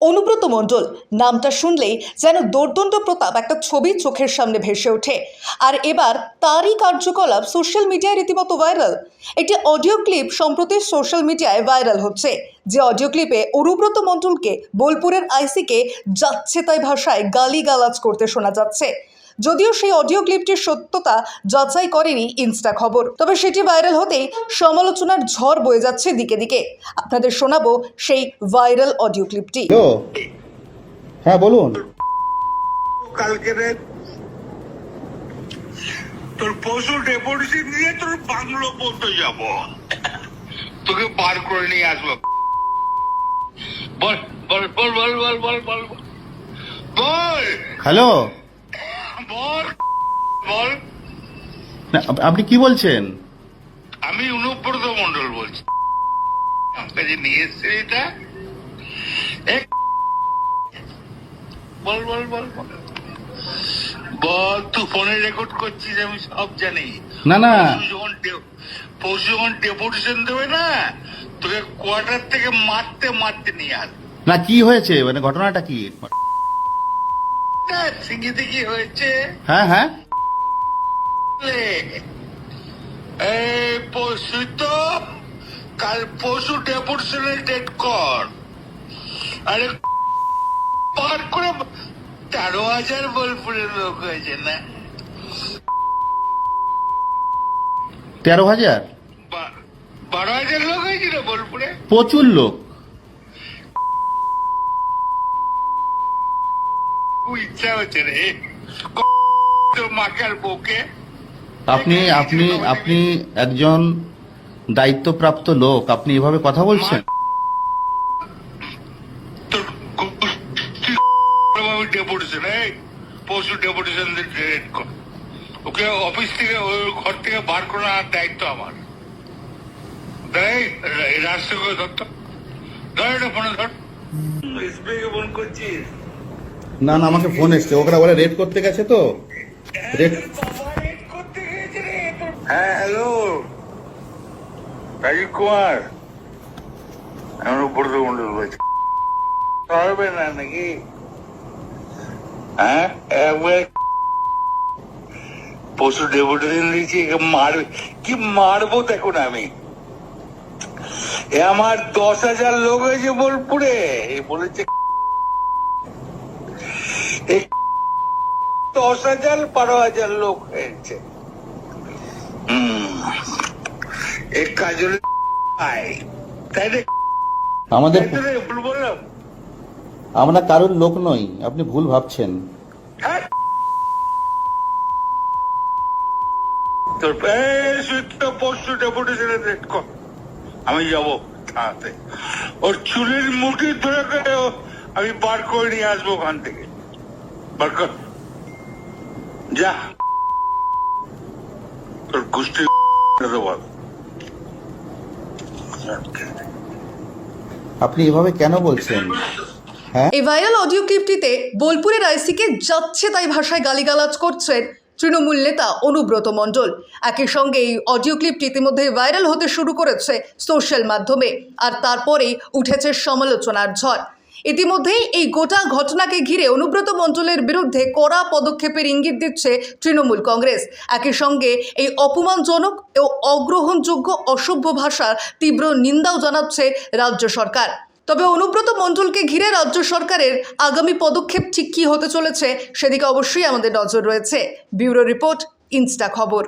অনুব্রত মণ্ডল, নামটা শুনলেই যেন দোর্দণ্ড প্রতাপ একটা ছবি চোখের সামনে ভেসে ওঠে। আর এবার তারই কার্যকলাপ সোশ্যাল মিডিয়ায় রীতিমতো ভাইরাল একটি অডিও ক্লিপ সম্প্রতি সোশ্যাল মিডিয়ায় ভাইরাল হচ্ছে। যে অডিও ক্লিপে অনুব্রত মণ্ডলকে বোলপুরের আইসিকে যাচ্ছে তাই ভাষায় গালিগালাজ করতে শোনা যাচ্ছে। যদিও সেই অডিও ক্লিপটির সত্যতা যাচাই করেনি ইনস্টা খবর। তবে সেটি ভাইরাল হতেই সমালোচনার ঝড় বয়ে যাচ্ছে দিকে দিকে। আপনাদের শোনাবো সেই ভাইরাল অডিও ক্লিপটি। হ্যাঁ বলুন। তোর পশু ডেপুটি নিয়ে তোর বাংলো যাব। তোকে পার করে নিয়ে আসব। বল বল বল বল বল বল। বল। হ্যালো। বল বল। না, আপনি কি বলছেন? আমি অনুব্রত মন্ডল বলছি। আমার নিয়ে এসছে এটা? বল বল বল বল। বল তুই ফোনে রেকর্ড করছিস আমি সব জানি। না না। যখন পরশু যখন ডেপুটেশন দেবে না তোকে কোয়ার্টার থেকে মারতে মারতে নিয়ে আস। না কি হয়েছে? মানে ঘটনাটা কি? সিঙ্গিতে কি হয়েছে। হ্যাঁ হ্যাঁ। এই পরশু তো কাল পরশু ডেপুটেশনের ডেট কর। আরে পার করে তেরো হাজার বোলপুরের লোক হয়েছে না? তেরো হাজার? বারো হাজার লোক হয়েছিল বোলপুরে? প্রচুর লোক। ইচ্ছা হচ্ছে রে। মাকার বউকে। আপনি আপনি আপনি একজন দায়িত্বপ্রাপ্ত লোক আপনি এভাবে কথা বলছেন? ডেপুটেশন এই পশু ডেপুটেশন ওকে অফিস থেকে ওই ঘর থেকে বার করার দায়িত্ব আমার। রাষ্ট্রকে ধরতো ধর এটা ফোনে ধর। এসবিআই ফোন করছিস? না না, আমাকে ফোন এসছে। ওখানে বলে রেড করতে গেছে তো। রেড হ্যাঁ হ্যালো রাজীব কুমার। আমি উপর মন্ডল বলছি হবে না নাকি? হ্যাঁ একবার পশু ডেপুটেশন দিয়েছি মারবে। কি মারবো দেখুন আমি। এ আমার দশ হাজার লোক হয়েছে বোলপুরে। বলেছে দশ হাজার বারো হাজার লোক হয়েছে। কাজল তাই আমাদের ভুল বললাম। আমরা কারোর লোক নই আপনি ভুল ভাবছেন। হ্যাঁ। আমি যাব থানাতে ওর চুলের মুঠি ধরে আমি বার করে নিয়ে আসব ওখান থেকে। বার কর যা। তোর বল আপনি এভাবে কেন বলছেন? হ্যাঁ? এই ভাইরাল অডিও ক্লিপটিতে বোলপুরের আইসিকে যাচ্ছে তাই ভাষায় গালিগালাজ করছেন তৃণমূল নেতা অনুব্রত মণ্ডল। একই সঙ্গে এই অডিও ক্লিপটি ইতিমধ্যে ভাইরাল হতে শুরু করেছে সোশ্যাল মাধ্যমে আর তারপরেই উঠেছে সমালোচনার ঝড়। ইতিমধ্যেই এই গোটা ঘটনাকে ঘিরে অনুব্রত মণ্ডলের বিরুদ্ধে কড়া পদক্ষেপের ইঙ্গিত দিচ্ছে তৃণমূল কংগ্রেস। একই সঙ্গে এই অপমানজনক ও অগ্রহণযোগ্য অসভ্য ভাষার তীব্র নিন্দাও জানাচ্ছে রাজ্য সরকার। তবে অনুব্রত মণ্ডলকে ঘিরে রাজ্য সরকারের আগামী পদক্ষেপ ঠিক কী হতে চলেছে, সেদিকে অবশ্যই আমাদের নজর রয়েছে। ব্যুরো রিপোর্ট, ইনস্টা খবর।